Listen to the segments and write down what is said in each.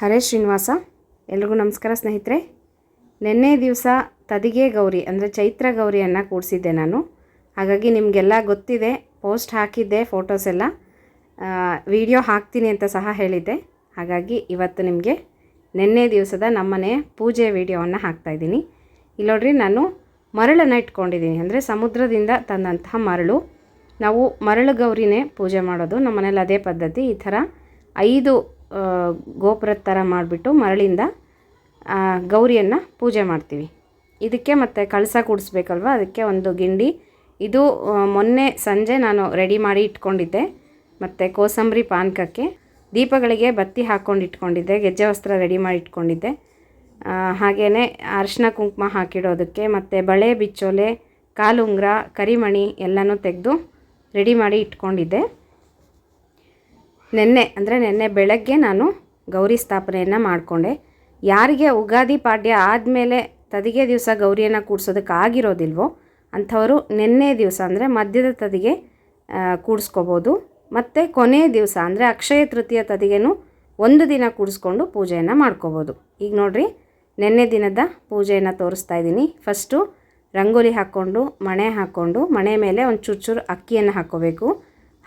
ಹರೇ ಶ್ರೀನಿವಾಸ, ಎಲ್ರಿಗೂ ನಮಸ್ಕಾರ ಸ್ನೇಹಿತರೆ. ನಿನ್ನೆ ದಿವಸ ತದಿಗೆ ಗೌರಿ, ಅಂದರೆ ಚೈತ್ರ ಗೌರಿಯನ್ನು ಕೂಡಿಸಿದ್ದೆ ನಾನು. ಹಾಗಾಗಿ ನಿಮಗೆಲ್ಲ ಗೊತ್ತಿದೆ, ಪೋಸ್ಟ್ ಹಾಕಿದ್ದೆ, ಫೋಟೋಸ್ ಎಲ್ಲ. ವಿಡಿಯೋ ಹಾಕ್ತೀನಿ ಅಂತ ಸಹ ಹೇಳಿದ್ದೆ. ಹಾಗಾಗಿ ಇವತ್ತು ನಿಮಗೆ ನಿನ್ನೆ ದಿವಸದ ನಮ್ಮನೆ ಪೂಜೆ ವಿಡಿಯೋವನ್ನು ಹಾಕ್ತಾಯಿದ್ದೀನಿ ಇಲ್ಲಿ ನೋಡ್ರಿ, ನಾನು ಮರಳನ್ನು ಇಟ್ಕೊಂಡಿದ್ದೀನಿ. ಅಂದರೆ ಸಮುದ್ರದಿಂದ ತಂದಂತಹ ಮರಳು. ನಾವು ಮರಳು ಗೌರಿನೇ ಪೂಜೆ ಮಾಡೋದು. ನಮ್ಮನೇಲಿ ಅದೇ ಪದ್ಧತಿ. ಈ ಥರ ಐದು ಗೋಪುರದ ಥರ ಮಾಡಿಬಿಟ್ಟು ಮರಳಿಂದ ಗೌರಿಯನ್ನು ಪೂಜೆ ಮಾಡ್ತೀವಿ. ಇದಕ್ಕೆ ಮತ್ತು ಕಳಸ ಕೂಡಿಸ್ಬೇಕಲ್ವ? ಅದಕ್ಕೆ ಒಂದು ಗಿಂಡಿ. ಇದು ಮೊನ್ನೆ ಸಂಜೆ ನಾನು ರೆಡಿ ಮಾಡಿ ಇಟ್ಕೊಂಡಿದ್ದೆ. ಮತ್ತು ಕೋಸಂಬರಿ ಪಾನಕಕ್ಕೆ ದೀಪಗಳಿಗೆ ಬತ್ತಿ ಹಾಕ್ಕೊಂಡು ಇಟ್ಕೊಂಡಿದ್ದೆ. ಗೆಜ್ಜೆ ವಸ್ತ್ರ ರೆಡಿ ಮಾಡಿ ಇಟ್ಕೊಂಡಿದ್ದೆ. ಹಾಗೆಯೇ ಅರಿಶಿನ ಕುಂಕುಮ ಹಾಕಿಡೋದಕ್ಕೆ ಮತ್ತು ಬಳೆ, ಬಿಚ್ಚೋಲೆ ಕಾಲುಂಗ್ರ ಕರಿಮಣಿ ಎಲ್ಲನೂ ತೆಗೆದು ರೆಡಿ ಮಾಡಿ ಇಟ್ಕೊಂಡಿದ್ದೆ. ನಿನ್ನೆ, ಅಂದರೆ ನೆನ್ನೆ ಬೆಳಗ್ಗೆ ನಾನು ಗೌರಿ ಸ್ಥಾಪನೆಯನ್ನು ಮಾಡಿಕೊಂಡೆ. ಯಾರಿಗೆ ಉಗಾದಿ ಪಾಡ್ಯ ಆದಮೇಲೆ ತದಿಗೆ ದಿವಸ ಗೌರಿಯನ್ನು ಕೂಡಿಸೋದಕ್ಕೆ ಆಗಿರೋದಿಲ್ವೋ, ಅಂಥವರು ನಿನ್ನೆ ದಿವಸ, ಅಂದರೆ ಮಧ್ಯದ ತದಿಗೆ ಕೂಡಿಸ್ಕೋಬೋದು. ಮತ್ತು ಕೊನೆಯ ದಿವಸ, ಅಂದರೆ ಅಕ್ಷಯ ತೃತೀಯ ತದಿಗೆನು ಒಂದು ದಿನ ಕೂಡಿಸ್ಕೊಂಡು ಪೂಜೆಯನ್ನು ಮಾಡ್ಕೋಬೋದು. ಈಗ ನೋಡಿರಿ, ನಿನ್ನೆ ದಿನದ ಪೂಜೆಯನ್ನು ತೋರಿಸ್ತಾ ಇದ್ದೀನಿ. ಫಸ್ಟು ರಂಗೋಲಿ ಹಾಕ್ಕೊಂಡು, ಮಣೆ ಹಾಕ್ಕೊಂಡು, ಮಣೆ ಮೇಲೆ ಒಂದು ಚೂರು ಚೂರು ಅಕ್ಕಿಯನ್ನು ಹಾಕ್ಕೋಬೇಕು.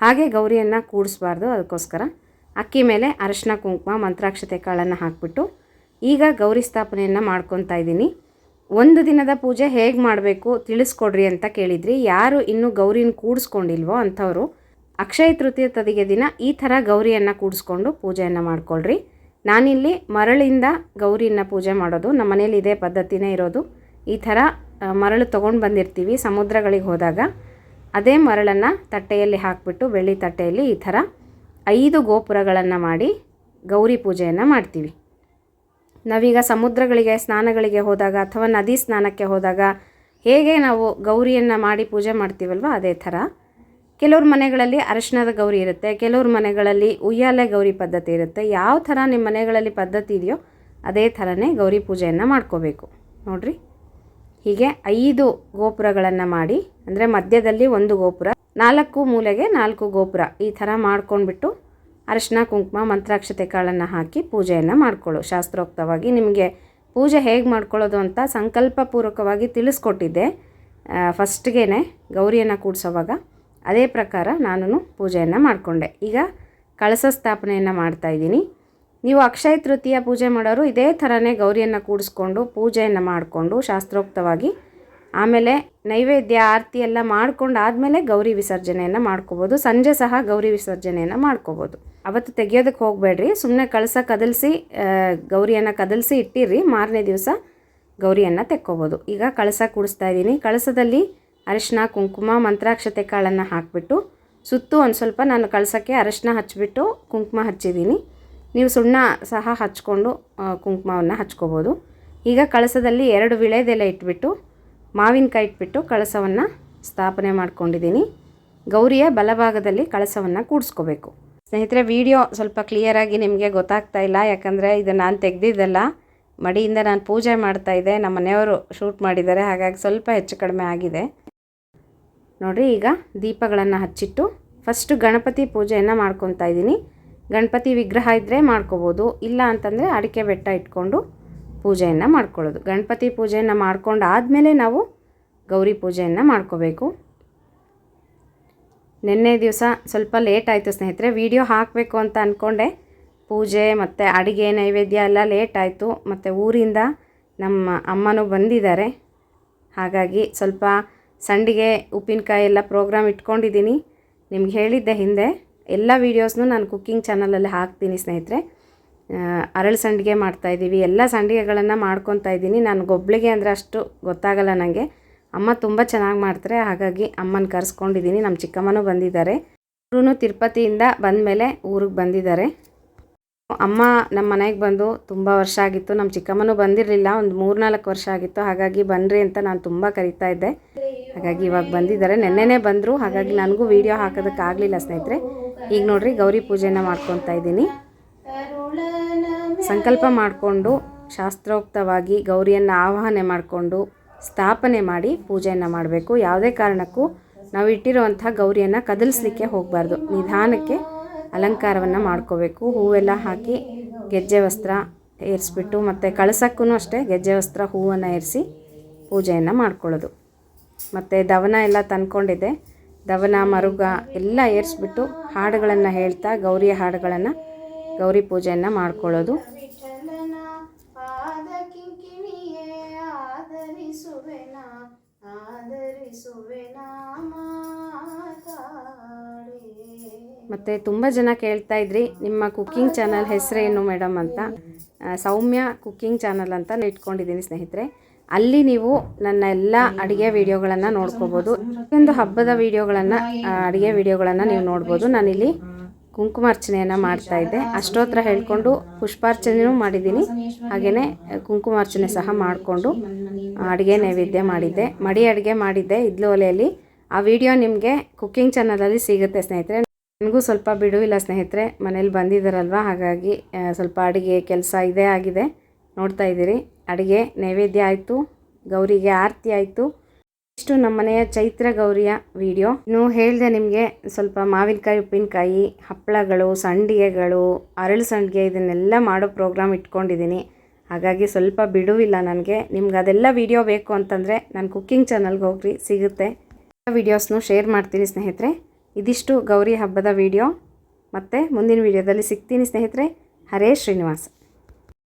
ಹಾಗೆ ಗೌರಿಯನ್ನು ಕೂಡಿಸ್ಬಾರ್ದು ಅದಕ್ಕೋಸ್ಕರ. ಅಕ್ಕಿ ಮೇಲೆ ಅರಶಿನ, ಕುಂಕುಮ ಮಂತ್ರಾಕ್ಷತೆ ಕಾಳನ್ನು ಹಾಕ್ಬಿಟ್ಟು ಈಗ ಗೌರಿ ಸ್ಥಾಪನೆಯನ್ನು ಮಾಡ್ಕೊತಾ ಇದ್ದೀನಿ. ಒಂದು ದಿನದ ಪೂಜೆ ಹೇಗೆ ಮಾಡಬೇಕು ತಿಳಿಸ್ಕೊಡ್ರಿ ಅಂತ ಕೇಳಿದ್ರಿ. ಯಾರು ಇನ್ನೂ ಗೌರಿನ ಕೂಡಿಸ್ಕೊಂಡಿಲ್ವೋ ಅಂಥವರು ಅಕ್ಷಯ ತೃತೀಯ ತದಿಗೆ ದಿನ ಈ ಥರ ಗೌರಿಯನ್ನು ಕೂಡಿಸ್ಕೊಂಡು ಪೂಜೆಯನ್ನು ಮಾಡ್ಕೊಳ್ರಿ. ನಾನಿಲ್ಲಿ ಮರಳಿಂದ ಗೌರಿಯನ್ನು ಪೂಜೆ ಮಾಡೋದು, ನಮ್ಮ ಮನೇಲಿ ಇದೇ ಪದ್ಧತಿನೇ ಇರೋದು. ಈ ಥರ ಮರಳು ತೊಗೊಂಡು ಬಂದಿರ್ತೀವಿ ಸಮುದ್ರಗಳಿಗೆ ಹೋದಾಗ. ಅದೇ ಮರಳನ್ನು ತಟ್ಟೆಯಲ್ಲಿ ಹಾಕಿಬಿಟ್ಟು ಬೆಳ್ಳಿ ತಟ್ಟೆಯಲ್ಲಿ ಈ ಥರ ಐದು ಗೋಪುರಗಳನ್ನು ಮಾಡಿ ಗೌರಿ ಪೂಜೆಯನ್ನು ಮಾಡ್ತೀವಿ. ನಾವೀಗ ಸಮುದ್ರಗಳಿಗೆ, ಸ್ನಾನಗಳಿಗೆ ಹೋದಾಗ ಅಥವಾ ನದಿ ಸ್ನಾನಕ್ಕೆ ಹೋದಾಗ ಹೇಗೆ ನಾವು ಗೌರಿಯನ್ನು ಮಾಡಿ ಪೂಜೆ ಮಾಡ್ತೀವಲ್ವ ಅದೇ ಥರ. ಕೆಲವ್ರ ಮನೆಗಳಲ್ಲಿ ಅರಶಿನದ ಗೌರಿ ಇರುತ್ತೆ, ಕೆಲವ್ರ ಮನೆಗಳಲ್ಲಿ ಉಯ್ಯಾಲೆ ಗೌರಿ ಪದ್ಧತಿ ಇರುತ್ತೆ. ಯಾವ ಥರ ನಿಮ್ಮ ಮನೆಗಳಲ್ಲಿ ಪದ್ಧತಿ ಇದೆಯೋ ಅದೇ ಥರನೇ ಗೌರಿ ಪೂಜೆಯನ್ನು ಮಾಡ್ಕೋಬೇಕು. ನೋಡಿರಿ? ಹೀಗೆ ಐದು ಗೋಪುರಗಳನ್ನು ಮಾಡಿ ಅಂದರೆ ಮಧ್ಯದಲ್ಲಿ ಒಂದು ಗೋಪುರ, ನಾಲ್ಕು ಮೂಲೆಗೆ ನಾಲ್ಕು ಗೋಪುರ. ಈ ಥರ ಮಾಡ್ಕೊಂಡ್ಬಿಟ್ಟು ಅರಿಶಿನ ಕುಂಕುಮ, ಮಂತ್ರಾಕ್ಷತೆ ಕಾಳನ್ನು ಹಾಕಿ ಪೂಜೆಯನ್ನು ಮಾಡ್ಕೊಳ್ಳು. ಶಾಸ್ತ್ರೋಕ್ತವಾಗಿ ನಿಮಗೆ ಪೂಜೆ ಹೇಗೆ ಮಾಡ್ಕೊಳ್ಳೋದು ಅಂತ ಸಂಕಲ್ಪಪೂರ್ವಕವಾಗಿ ತಿಳಿಸ್ಕೊಟ್ಟಿದ್ದೆ. ಫಸ್ಟ್ಗೇ ಗೌರಿಯನ್ನು ಕೂಡಿಸೋವಾಗ ಅದೇ ಪ್ರಕಾರ ನಾನು ಪೂಜೆಯನ್ನು ಮಾಡಿಕೊಂಡೆ. ಈಗ ಕಳಸ ಸ್ಥಾಪನೆಯನ್ನು ಮಾಡ್ತಾಯಿದ್ದೀನಿ ನೀವು ಅಕ್ಷಯ ತೃತೀಯ ಪೂಜೆ ಮಾಡೋರು ಇದೇ ಥರನೇ ಗೌರಿಯನ್ನು ಕೂಡಿಸ್ಕೊಂಡು ಪೂಜೆಯನ್ನು ಮಾಡಿಕೊಂಡು ಶಾಸ್ತ್ರೋಕ್ತವಾಗಿ ಆಮೇಲೆ ನೈವೇದ್ಯ, ಆರತಿ ಎಲ್ಲ ಮಾಡ್ಕೊಂಡು ಆದಮೇಲೆ ಗೌರಿ ವಿಸರ್ಜನೆಯನ್ನು ಮಾಡ್ಕೋಬೋದು. ಸಂಜೆ ಸಹ ಗೌರಿ ವಿಸರ್ಜನೆಯನ್ನು ಮಾಡ್ಕೋಬೋದು. ಅವತ್ತು ತೆಗಿಯೋದಕ್ಕೆ ಹೋಗಬೇಡ್ರಿ. ಸುಮ್ಮನೆ ಕಳಸ ಕದಲಿಸಿ ಗೌರಿಯನ್ನು ಕದಲಿಸಿ ಇಟ್ಟಿರಿ. ಮಾರನೇ ದಿವಸ ಗೌರಿಯನ್ನು ತೆಕ್ಕೋಬೋದು. ಈಗ ಕಳಸ ಕೂಡಿಸ್ತಾ ಇದ್ದೀನಿ. ಕಳಸದಲ್ಲಿ ಅರಿಶಿನ ಕುಂಕುಮ, ಮಂತ್ರಾಕ್ಷತೆ ಕಾಳನ್ನು ಹಾಕಿಬಿಟ್ಟು, ಸುತ್ತು ಒಂದು ಸ್ವಲ್ಪ ನಾನು ಕಳಸಕ್ಕೆ ಅರಿಶಿನ ಹಚ್ಚಿಬಿಟ್ಟು ಕುಂಕುಮ ಹಚ್ಚಿದ್ದೀನಿ. ನೀವು ಸುಣ್ಣ ಸಹ ಹಚ್ಕೊಂಡು ಕುಂಕುಮವನ್ನು ಹಚ್ಕೋಬೋದು. ಈಗ ಕಳಸದಲ್ಲಿ ಎರಡು ವಿಳೆದೆಲೆ ಇಟ್ಬಿಟ್ಟು ಮಾವಿನಕಾಯಿ ಇಟ್ಬಿಟ್ಟು ಕಳಸವನ್ನು ಸ್ಥಾಪನೆ ಮಾಡ್ಕೊಂಡಿದ್ದೀನಿ. ಗೌರಿಯ ಬಲಭಾಗದಲ್ಲಿ ಕಳಸವನ್ನು ಕೂಡಿಸ್ಕೋಬೇಕು. ಸ್ನೇಹಿತರೆ, ವಿಡಿಯೋ ಸ್ವಲ್ಪ ಕ್ಲಿಯರಾಗಿ ನಿಮಗೆ ಗೊತ್ತಾಗ್ತಾ ಇಲ್ಲ, ಯಾಕಂದರೆ ಇದು ನಾನು ತೆಗೆದಿದ್ದಲ್ಲ. ಮಡಿಯಿಂದ ನಾನು ಪೂಜೆ ಮಾಡ್ತಾ ಇದ್ದೆ, ನಮ್ಮ ಮನೆಯವರು ಶೂಟ್ ಮಾಡಿದ್ದಾರೆ, ಹಾಗಾಗಿ ಸ್ವಲ್ಪ ಹೆಚ್ಚು ಕಡಿಮೆ ಆಗಿದೆ. ನೋಡಿರಿ, ಈಗ ದೀಪಗಳನ್ನು ಹಚ್ಚಿಟ್ಟು ಫಸ್ಟು ಗಣಪತಿ ಪೂಜೆಯನ್ನು ಮಾಡ್ಕೊತಾ ಇದ್ದೀನಿ. ಗಣಪತಿ ವಿಗ್ರಹ ಇದ್ದರೆ ಮಾಡ್ಕೋಬೋದು, ಇಲ್ಲ ಅಂತಂದರೆ ಅಡಿಕೆ ಬೆಟ್ಟ ಇಟ್ಕೊಂಡು ಪೂಜೆಯನ್ನು ಮಾಡ್ಕೊಳ್ಳೋದು. ಗಣಪತಿ ಪೂಜೆಯನ್ನು ಮಾಡ್ಕೊಂಡು ಆದಮೇಲೆ ನಾವು ಗೌರಿ ಪೂಜೆಯನ್ನು ಮಾಡ್ಕೋಬೇಕು. ನಿನ್ನೆ ದಿವಸ ಸ್ವಲ್ಪ ಲೇಟ್ ಆಯಿತು ಸ್ನೇಹಿತರೆ, ವಿಡಿಯೋ ಹಾಕಬೇಕು ಅಂತ ಅಂದ್ಕೊಂಡೆ ಪೂಜೆ ಮತ್ತು ಅಡುಗೆ, ನೈವೇದ್ಯ ಎಲ್ಲ ಲೇಟ್ ಆಯಿತು. ಮತ್ತು ಊರಿಂದ ನಮ್ಮ ಅಮ್ಮನೂ ಬಂದಿದ್ದಾರೆ. ಹಾಗಾಗಿ ಸ್ವಲ್ಪ ಸಂಡಿಗೆ, ಉಪ್ಪಿನಕಾಯಿ ಎಲ್ಲ ಪ್ರೋಗ್ರಾಮ್ ಇಟ್ಕೊಂಡಿದ್ದೀನಿ. ನಿಮ್ಗೆ ಹೇಳಿದ್ದೆ ಹಿಂದೆ, ಎಲ್ಲ ವೀಡಿಯೋಸ್ನು ನಾನು ಕುಕ್ಕಿಂಗ್ ಚಾನಲಲ್ಲಿ ಹಾಕ್ತೀನಿ ಸ್ನೇಹಿತರೆ. ಅರಳು ಸಂಡಿಗೆ ಮಾಡ್ತಾಯಿದ್ದೀವಿ ಎಲ್ಲ ಸಂಡಿಗೆಗಳನ್ನು ಮಾಡ್ಕೊತಾ ಇದ್ದೀನಿ ನಾನು ಗೊಬ್ಬಳಿಗೆ ಅಂದರೆ ಅಷ್ಟು ಗೊತ್ತಾಗಲ್ಲ ನನಗೆ ಅಮ್ಮ ತುಂಬ ಚೆನ್ನಾಗಿ ಮಾಡ್ತಾರೆ. ಹಾಗಾಗಿ ಅಮ್ಮನ ಕರೆಸ್ಕೊಂಡಿದ್ದೀನಿ ನಮ್ಮ ಚಿಕ್ಕಮ್ಮನೂ ಬಂದಿದ್ದಾರೆ. ಅವರೂ ತಿರುಪತಿಯಿಂದ ಬಂದ ಮೇಲೆ ಊರಿಗೆ ಬಂದಿದ್ದಾರೆ. ಅಮ್ಮ ನಮ್ಮ ಮನೆಗೆ ಬಂದು ತುಂಬ ವರ್ಷ ಆಗಿತ್ತು. ನಮ್ಮ ಚಿಕ್ಕಮ್ಮನೂ ಬಂದಿರಲಿಲ್ಲ. ಒಂದು ಮೂರ್ನಾಲ್ಕು ವರ್ಷ ಆಗಿತ್ತು. ಹಾಗಾಗಿ ಬನ್ನಿರಿ ಅಂತ ನಾನು ತುಂಬ ಕರಿತಾ ಇದ್ದೆ. ಹಾಗಾಗಿ ಇವಾಗ ಬಂದಿದ್ದಾರೆ. ನೆನ್ನೆನೇ ಬಂದರು. ಹಾಗಾಗಿ ನನಗೂ ವೀಡಿಯೋ ಹಾಕೋದಕ್ಕಾಗಲಿಲ್ಲ ಸ್ನೇಹಿತರೆ. ಈಗ ನೋಡಿರಿ ಗೌರಿ ಪೂಜೆನ ಮಾಡ್ಕೊತಾ ಇದ್ದೀನಿ ಸಂಕಲ್ಪ ಮಾಡಿಕೊಂಡು ಶಾಸ್ತ್ರೋಕ್ತವಾಗಿ ಗೌರಿಯನ್ನು ಆವಾಹನೆ ಮಾಡಿಕೊಂಡು ಸ್ಥಾಪನೆ ಮಾಡಿ ಪೂಜೆಯನ್ನು ಮಾಡಬೇಕು. ಯಾವುದೇ ಕಾರಣಕ್ಕೂ ನಾವು ಇಟ್ಟಿರುವಂಥ ಗೌರಿಯನ್ನು ಕದಲಿಸ್ಲಿಕ್ಕೆ ಹೋಗಬಾರ್ದು. ನಿಧಾನಕ್ಕೆ ಅಲಂಕಾರವನ್ನು ಮಾಡ್ಕೋಬೇಕು. ಹೂವೆಲ್ಲ ಹಾಕಿ ಗೆಜ್ಜೆ ವಸ್ತ್ರ ಏರಿಸ್ಬಿಟ್ಟು ಮತ್ತು ಕಳಸಕ್ಕೂ ಅಷ್ಟೇ ಗೆಜ್ಜೆ ವಸ್ತ್ರ ಹೂವನ್ನು ಏರಿಸಿ ಪೂಜೆಯನ್ನು ಮಾಡ್ಕೊಳ್ಳೋದು. ಮತ್ತು ದವನ ಎಲ್ಲ ತಂದ್ಕೊಂಡಿದ್ದೆ. ದವನ, ಮರುಗ ಎಲ್ಲ ಏರಿಸ್ಬಿಟ್ಟು ಹಾಡುಗಳನ್ನು ಹೇಳ್ತಾ ಗೌರಿಯ ಹಾಡುಗಳನ್ನು ಗೌರಿ ಪೂಜೆಯನ್ನು ಮಾಡ್ಕೊಳ್ಳೋದು. ಮತ್ತು ತುಂಬ ಜನ ಕೇಳ್ತಾ ಇದ್ರಿ ನಿಮ್ಮ ಕುಕ್ಕಿಂಗ್ ಚಾನಲ್ ಹೆಸರೇನು ಮೇಡಮ್ ಅಂತ? ಸೌಮ್ಯ ಕುಕ್ಕಿಂಗ್ ಚಾನಲ್ ಅಂತ ಇಟ್ಕೊಂಡಿದ್ದೀನಿ ಸ್ನೇಹಿತರೆ. ಅಲ್ಲಿ ನೀವು ನನ್ನ ಎಲ್ಲ ಅಡುಗೆ ವಿಡಿಯೋಗಳನ್ನು ನೋಡ್ಕೋಬೋದು. ಒಂದು ಹಬ್ಬದ ವಿಡಿಯೋಗಳನ್ನು ಅಡುಗೆ ವಿಡಿಯೋಗಳನ್ನು ನೀವು ನೋಡ್ಬೋದು. ನಾನಿಲ್ಲಿ ಕುಂಕುಮಾರ್ಚನೆಯನ್ನು ಮಾಡ್ತಾ ಇದ್ದೆ. ಅಷ್ಟೋತ್ರ ಹೇಳ್ಕೊಂಡು ಪುಷ್ಪಾರ್ಚನೆಯೂ ಮಾಡಿದ್ದೀನಿ. ಹಾಗೆಯೇ ಕುಂಕುಮಾರ್ಚನೆ ಸಹ ಮಾಡಿಕೊಂಡು ಅಡುಗೆ ನೈವೇದ್ಯ ಮಾಡಿದ್ದೆ. ಮಡಿ ಅಡುಗೆ ಮಾಡಿದ್ದೆ ಇದ್ಲು ಒಲೆಯಲ್ಲಿ. ಆ ವಿಡಿಯೋ ನಿಮಗೆ ಕುಕ್ಕಿಂಗ್ ಚಾನಲಲ್ಲಿ ಸಿಗುತ್ತೆ ಸ್ನೇಹಿತರೆ. ನನಗೂ ಸ್ವಲ್ಪ ಬಿಡುವಿಲ್ಲ ಸ್ನೇಹಿತರೆ. ಮನೇಲಿ ಬಂದಿದ್ದಾರಲ್ವ ಹಾಗಾಗಿ ಸ್ವಲ್ಪ ಅಡುಗೆ ಕೆಲಸ ಇದೇ ಆಗಿದೆ. ನೋಡ್ತಾ ಇದ್ದೀರಿ. ಅಡುಗೆ ನೈವೇದ್ಯ ಆಯಿತು. ಗೌರಿಗೆ ಆರತಿ ಆಯಿತು. ಇಷ್ಟು ನಮ್ಮನೆಯ ಚೈತ್ರ ಗೌರಿಯ ವಿಡಿಯೋ ಇನ್ನು ಹೇಳಿದೆ ನಿಮಗೆ ಸ್ವಲ್ಪ ಮಾವಿನಕಾಯಿ, ಉಪ್ಪಿನಕಾಯಿ, ಹಪ್ಪಳಗಳು, ಸಂಡಿಗೆಗಳು, ಅರಳು ಸಂಡಿಗೆ ಇದನ್ನೆಲ್ಲ ಮಾಡೋ ಪ್ರೋಗ್ರಾಮ್ ಇಟ್ಕೊಂಡಿದ್ದೀನಿ. ಹಾಗಾಗಿ ಸ್ವಲ್ಪ ಬಿಡುವಿಲ್ಲ ನನಗೆ. ನಿಮ್ಗೆ ಅದೆಲ್ಲ ವಿಡಿಯೋ ಬೇಕು ಅಂತಂದರೆ ನಾನು ಕುಕ್ಕಿಂಗ್ ಚಾನಲ್ಗೆ ಹೋಗ್ರಿ, ಸಿಗುತ್ತೆ. ವಿಡಿಯೋಸ್ನು ಶೇರ್ ಮಾಡ್ತೀನಿ ಸ್ನೇಹಿತರೆ. ಇದಿಷ್ಟು ಗೌರಿ ಹಬ್ಬದ ವಿಡಿಯೋ ಮತ್ತು ಮುಂದಿನ ವಿಡಿಯೋದಲ್ಲಿ ಸಿಗ್ತೀನಿ ಸ್ನೇಹಿತರೆ. ಹರೇ ಶ್ರೀನಿವಾಸ್.